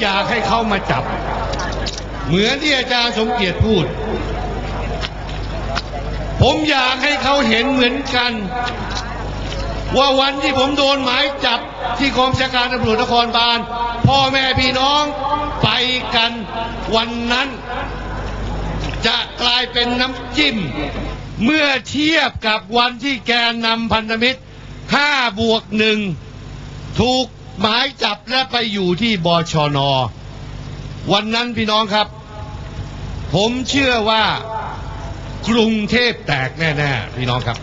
อยากให้เขามาจับ เหมือนที่อาจารย์สมเกียรติพูด ผมอยากให้เขาเห็นเหมือนกัน ว่าวันที่ผมโดนหมายจับที่กองชาการตำรวจนครบาล พ่อแม่พี่น้องไปกันวันนั้น จะกลายเป็นน้ำจิ้ม เมื่อเทียบกับวันที่แกนนำพันธมิตร5บวกหนึ่งถูก หมายจับและไปอยู่ที่บชน วันนั้นพี่น้องครับ ผมเชื่อว่ากรุงเทพแตกแน่ ๆ พี่น้องครับ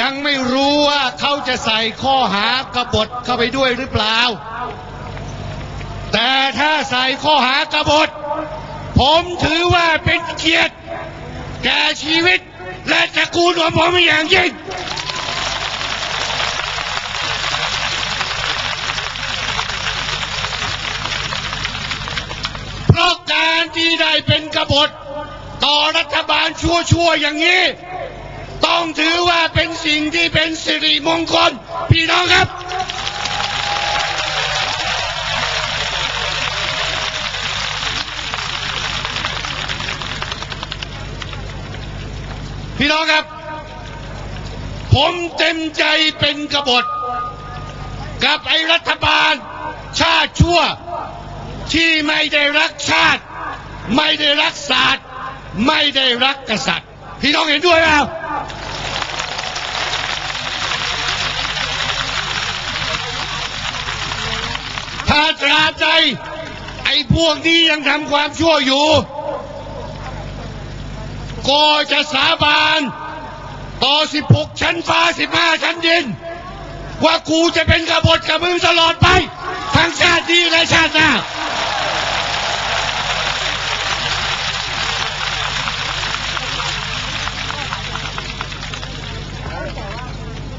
ยังไม่รู้ว่าเขาจะใส่ข้อหากบฏเข้าไปด้วยหรือเปล่า แต่ถ้าใส่ข้อหากบฏ ผมถือว่าเป็นเกียรติ แก่ชีวิตและตระกูลของผมอย่างยิ่งเพราะการที่ได้เป็นกบฏ ต่อรัฐบาลชั่วๆอย่างนี้ ต้องถือว่าเป็นสิ่งที่เป็นสิริมงคลพี่น้องครับ พี่น้องครับ ผมเต็มใจเป็นกบฏ กับไอ้รัฐบาล ชาติชั่ว ที่ไม่ได้รักชาติ ไม่ได้รักศาสตร์ ไม่ได้รักกษัตริย์ พี่น้องเห็นด้วยไหมครับถ้าตราใดไอ้พวกนี้ยังทำความชั่วอยู่ ก็จะสาบานต่อ 16 ชั้นฟ้า 15 ชั้นดิน ว่ากูจะเป็นกบฏกับมึงตลอดไป ทั้งชาตินี้และชาติหน้า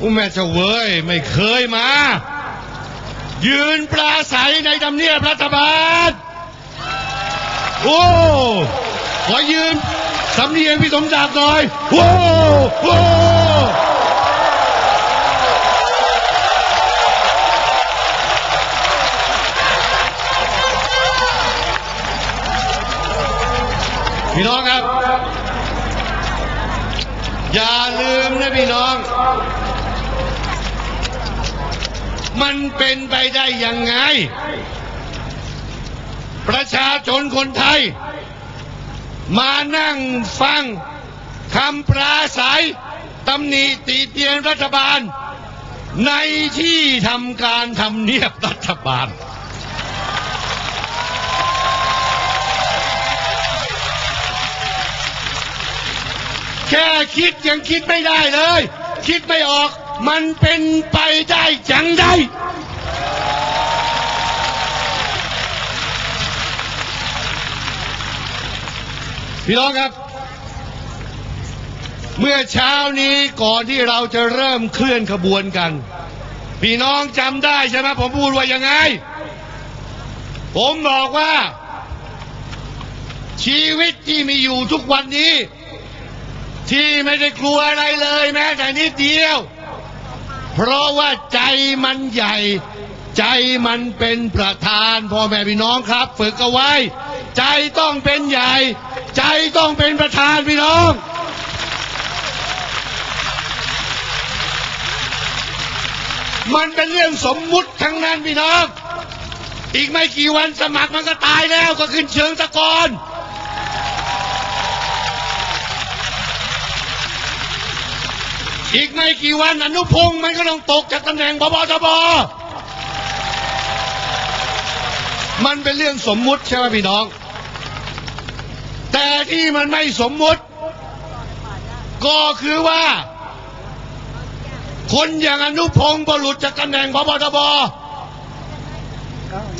อุแม่เจ้าเว้ย ไม่เคยมา ยืนปราศัยในทำเนียบรัฐบาล โอ้ ขอยืน สำเนียงพี่สมศักดิ์หน่อยโอ้โอ้พี่น้องครับ อย่าลืมนะพี่น้อง มันเป็นไปได้ยังไง ประชาชนคนไทย มานั่งฟังคำปราศัยตำหนิติเตียนรัฐบาล ในที่ทำการทำเนียบรัฐบาล แค่คิดยังคิดไม่ได้เลย คิดไม่ออกมันเป็นไปได้จังใด พี่น้องครับ เมื่อเช้านี้ก่อนที่เราจะเริ่มเคลื่อนขบวนกัน พี่น้องจำได้ใช่ไหมผมพูดว่ายังไง ผมบอกว่า ชีวิตที่มีอยู่ทุกวันนี้ ที่ไม่ได้กลัวอะไรเลยแม้แต่นิดเดียว เพราะว่าใจมันใหญ่ ใจมันเป็นประธานพ่อแม่พี่น้องครับ ฝึกเอาไว้ ใจต้องเป็นใหญ่ ใจต้องเป็นประธานพี่น้อง มันเป็นเรื่องสมมุติทั้งนั้นพี่น้อง อีกไม่กี่วันสมัครมันก็ตายแล้วก็ขึ้นเชิงตะกอนอีกไม่กี่วันอนุพงศ์มันก็ต้องตกจากตำแหน่งพบทบมันเป็นเรื่องสมมุติใช่ไหมพี่น้อง แต่ที่มันไม่สมมุติ ก็คือว่า คนอย่างอนุพงศ์พอหลุดจากตำแหน่งพบทบ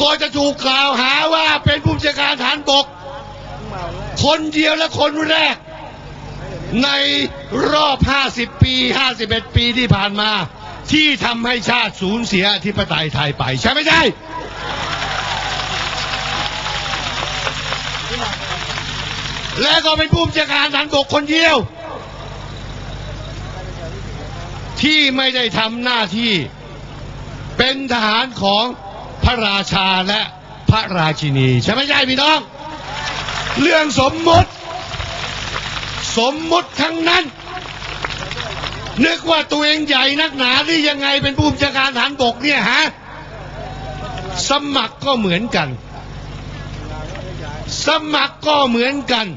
ก็จะถูกกล่าวหาว่าเป็นผู้บัญชาการฐานบก คนเดียวและคนแรก ในรอบ 50 ปี 51 ปีที่ผ่านมา ที่ทำให้ชาติสูญเสียอธิปไตยไทยไป ใช่ไม่ใช่ และก็เป็นผู้บัญชาการฐานบกคนเดียว ที่ไม่ได้ทำหน้าที่ เป็นทหารของพระราชาและพระราชินี ใช่ไหมใช่พี่น้อง เรื่องสมมุติ สมมุติทั้งนั้น นึกว่าตัวเองใหญ่นักหนาหรือยังไงเป็นผู้บัญชาการฐานบกเนี่ยฮะสมัครก็เหมือนกัน สมัครก็เหมือนกัน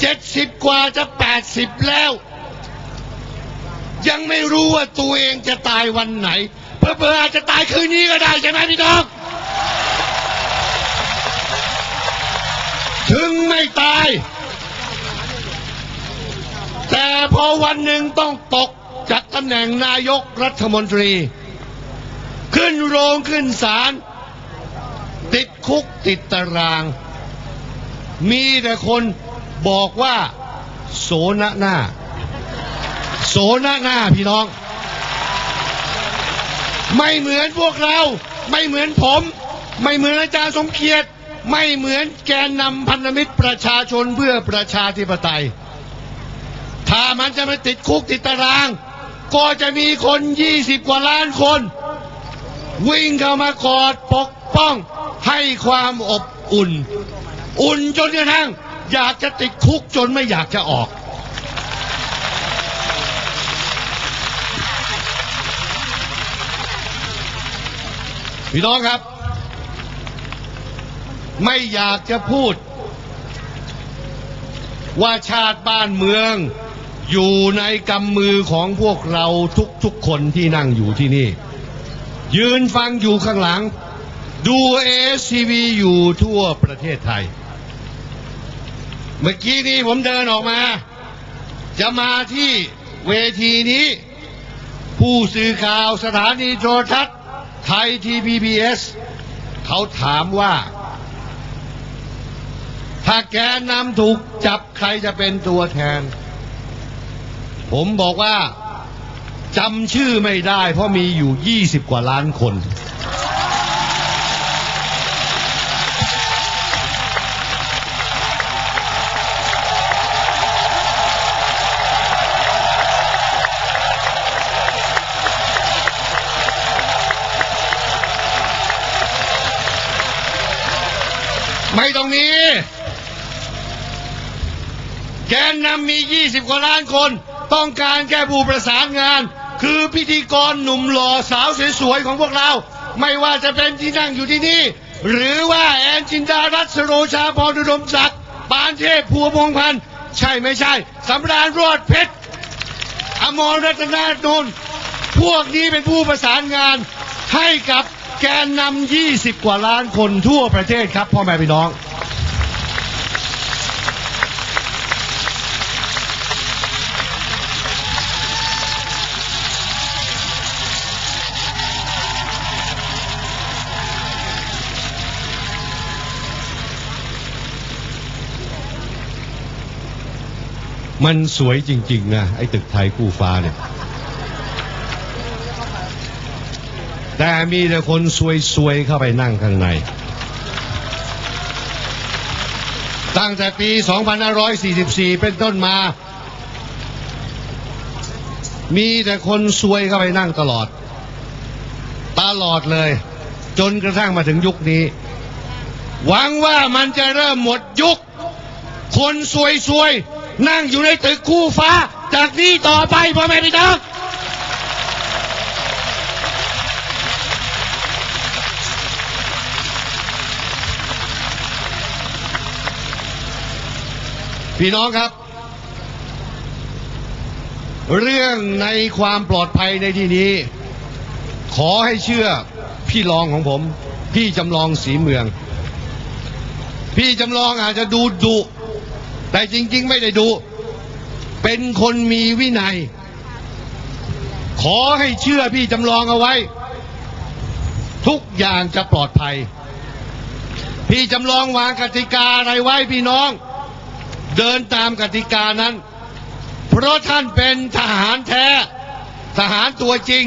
เจ็ดสิบกว่าจะแปดสิบแล้ว ยังไม่รู้ว่าตัวเองจะตายวันไหน เพื่ออาจจะตายคืนนี้ก็ได้ใช่ไหมพี่น้อง ถึงไม่ตาย แต่พอวันหนึ่งต้องตกจากตำแหน่งนายกรัฐมนตรี ขึ้นโรงขึ้นศาล ติดคุกติดตาราง มีแต่คนบอกว่า โสนหน้า โสนหน้าพี่น้อง ไม่เหมือนพวกเรา ไม่เหมือนผม ไม่เหมือนอาจารย์สมเกียรติ ไม่เหมือนแกนนำพันธมิตรประชาชนเพื่อประชาธิปไตย ถ้ามันจะมาติดคุกติดตาราง ก็จะมีคนยี่สิบกว่าล้านคน วิ่งเข้ามากอดปกป้อง ให้ความอบอุ่น อุ่นจนกระทั่งอยากจะติดคุกจนไม่อยากจะออก พี่น้องครับ ไม่อยากจะพูด ว่าชาติบ้านเมือง อยู่ในกำมือของพวกเราทุกๆคนที่นั่งอยู่ที่นี่ ยืนฟังอยู่ข้างหลัง ดูเอซีวีอยู่ทั่วประเทศไทย เมื่อกี้นี้ผมเดินออกมา จะมาที่เวทีนี้ ผู้สื่อข่าวสถานีโทรทัศน์ไทยทีพีบีเอสเขาถามว่า ถ้าแกนนำถูกจับใครจะเป็นตัวแทน ผมบอกว่าจำชื่อไม่ได้เพราะมีอยู่ 20 กว่าล้านคน ไม่ต้องมี แกนนำมี 20 กว่าล้านคน ต้องการแก้ผู้ประสานงาน คือพิธีกรหนุ่มหล่อสาวสวยๆของพวกเรา ไม่ว่าจะเป็นที่นั่งอยู่ที่นี่ หรือว่าแอนจินดารัตสโรชาพรดุดมศักดิ์ปานเทพพัวพงพันธ์ใช่ไม่ใช่สำราญรอดเพชรอมรรัตนานนท์พวกนี้เป็นผู้ประสานงานให้กับ แกนนำ20 กว่าล้านคนทั่วประเทศครับพ่อแม่พี่น้อง มันสวยจริง ๆ นะ ไอ้ตึกไทยคู่ฟ้าเนี่ย แต่มีแต่คนซวยๆเข้าไปนั่งข้างใน ตั้งแต่ปี 2544 เป็นต้นมา มีแต่คนซวยเข้าไปนั่งตลอด ตลอดเลย จนกระทั่งมาถึงยุคนี้ หวังว่ามันจะเริ่มหมดยุค คนซวยๆ นั่งอยู่ในตึกคู่ฟ้า จากนี้ต่อไปพ่อแม่พี่น้อง พี่น้องครับ เรื่องในความปลอดภัยในที่นี้ ขอให้เชื่อพี่รองของผม พี่จำลองสีเมือง พี่จำลองอาจจะดูดุแต่จริง ๆ ไม่ได้ดุเป็นคนมีวินัย ขอให้เชื่อพี่จำลองเอาไว้ ทุกอย่างจะปลอดภัย พี่จำลองวางกติกาอะไรไว้พี่น้อง เดินตามกติกานั้น เพราะท่านเป็นทหารแท้ ทหารตัวจริง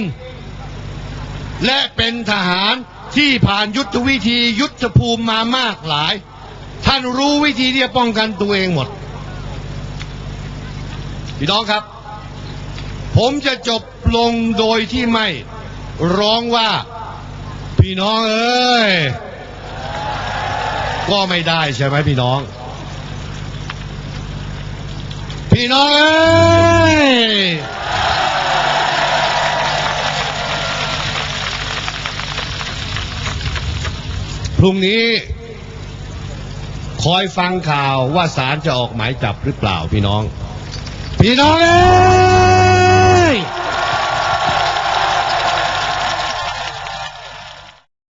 และเป็นทหารที่ผ่านยุทธวิธียุทธภูมิมามากหลาย ท่านรู้วิธีที่จะป้องกันตัวเองหมด พี่น้องครับ ผมจะจบลงโดยที่ไม่ร้องว่า พี่น้องเอ้ย ก็ไม่ได้ใช่ไหมพี่น้อง พี่น้องเอ้ยพรุ่งนี้ คอยฟังข่าวว่าศาลจะออกหมายจับหรือเปล่าพี่น้อง พี่น้องเอ้ย